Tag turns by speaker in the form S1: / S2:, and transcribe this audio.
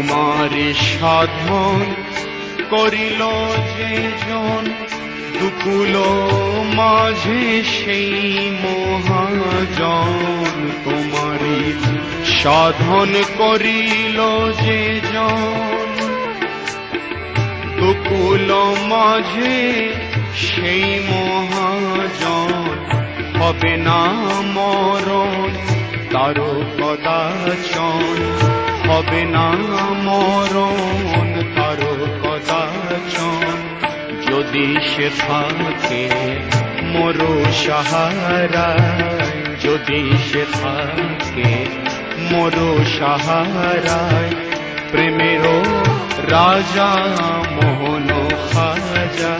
S1: তোমারে সাধন করিল যে জন, দুকুল মাঝে সেই মহাজন। তোমারি সাধন করিল যে জন, দুকুল মাঝে সেই মহাজন। হবে না মরণ তারো কদাচন। হবে না মরণ তারো কদাচন যদি সে থাকে মরো সাহারায় যদি সে থাকে মরো সাহারায় প্রেমেরও রাজা মোহন খাজা